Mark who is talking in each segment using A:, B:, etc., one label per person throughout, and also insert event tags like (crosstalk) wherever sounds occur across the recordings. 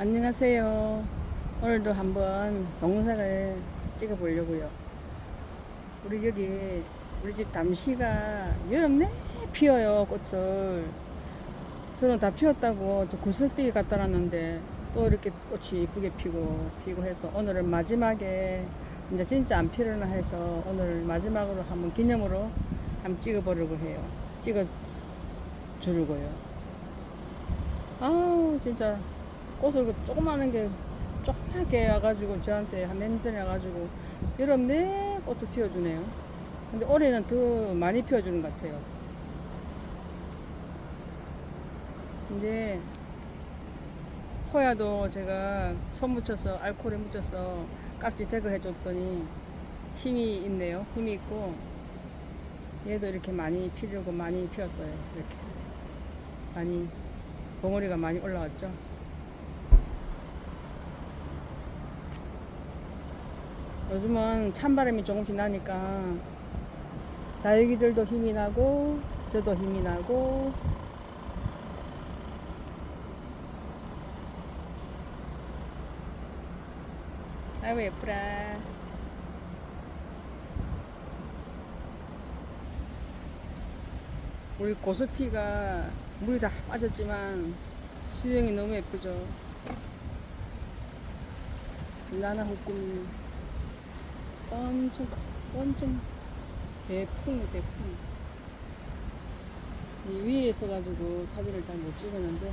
A: 안녕하세요. 오늘도 한번 동영상을 찍어 보려고요. 우리 여기 우리 집 담시가 여름 내 피어요 꽃을. 저는 다 피었다고 저 구슬띠 갖다 놨는데 또 이렇게 꽃이 이쁘게 피고 피고 해서 오늘은 마지막에 이제 진짜 안 피려나 해서 오늘 마지막으로 한번 기념으로 한번 찍어 보려고 해요. 찍어 주려고요. 아우 진짜 꽃을 그 조그마한 게 조그맣게 와가지고 저한테 한 몇 년 전에 와가지고 여름 내 꽃도 피워주네요. 근데 올해는 더 많이 피워주는 것 같아요. 근데 호야도 제가 손 묻혀서 알코올에 묻혀서 깍지 제거해 줬더니 힘이 있네요. 힘이 있고 얘도 이렇게 많이 피려고 많이 피웠어요. 이렇게 많이 봉오리가 많이 올라왔죠. 요즘은 찬바람이 조금씩 나니까 다육이들도 힘이 나고 저도 힘이 나고 아이고 예쁘라 우리 고스티가 물이 다 빠졌지만 수영이 너무 예쁘죠. 나나 호꾸 커, 엄청 대풍이 대풍. 이 위에 있어가지고 사진을 잘 못 찍었는데.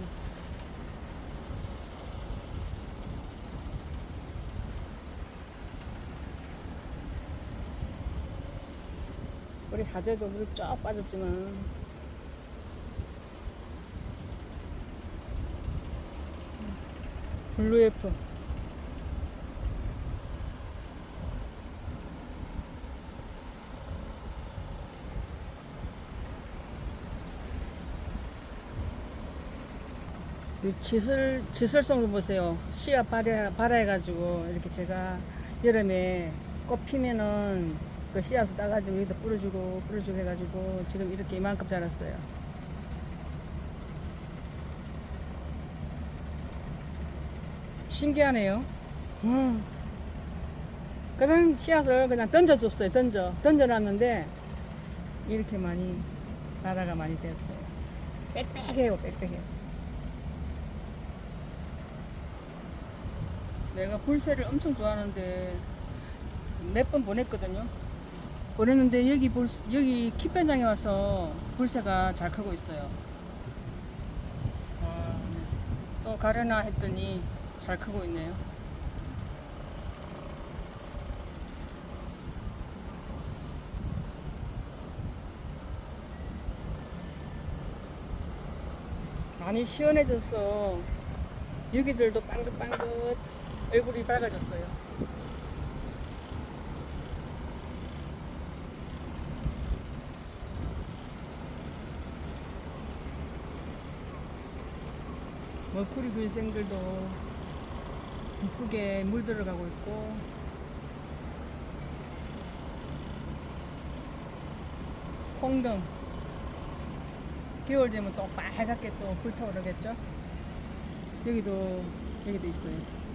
A: 우리 하재도 물이 쫙 빠졌지만. 블루에프 이 지슬, 지슬성도 보세요. 씨앗 발효, 발화해가지고, 이렇게 제가 여름에 꽃 피면은 그 씨앗을 따가지고 여기다 뿌려주고, 뿌려주고 해가지고, 지금 이렇게 이만큼 자랐어요. 신기하네요. 음. 그냥 씨앗을 그냥 던져줬어요. 던져. 던져놨는데, 이렇게 많이, 발화가 많이 됐어요. 빽빽해요, 빽빽해요. 내가 불새를 엄청 좋아하는데 몇 번 보냈거든요. 보냈는데 여기 불 여기 키pen장에 와서 불새가 잘 크고 있어요. 아, 또 가려나 했더니 잘 크고 있네요. 많이 시원해져서 여기들도 빵긋빵긋 얼굴이 밝아졌어요. 머쿠리 균생들도 이쁘게 물 들어가고 있고. 홍등. 겨울 되면 또 빨갛게 또 불타오르겠죠? 여기도 여기도 있어요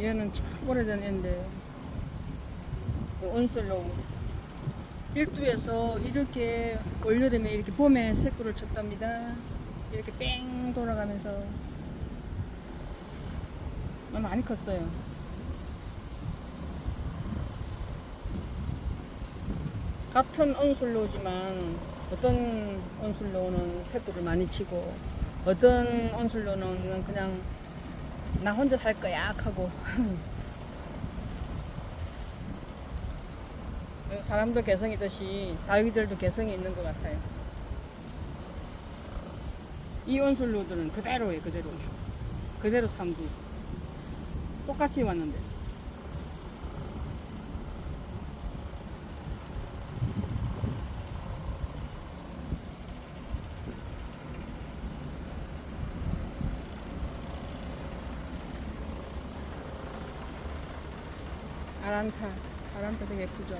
A: 얘는 참 오래전 애인데. 온슬로 일두에서 이렇게 올여름에 이렇게 봄에 새꿀을 쳤답니다. 이렇게 뺑 돌아가면서. 많이 컸어요. 같은 온슬로지만 어떤 온슬로는 새꿀을 많이 치고 어떤 온슬로는 그냥 나 혼자 살 거야 하고. (laughs) 사람도 개성이듯이 다육이들도 개성이 있는 것 같아요. 이 온슬로들은 그대로예요 그대로. 그대로 삼두. 똑같이 왔는데 아란타. 아란타 되게 예쁘죠?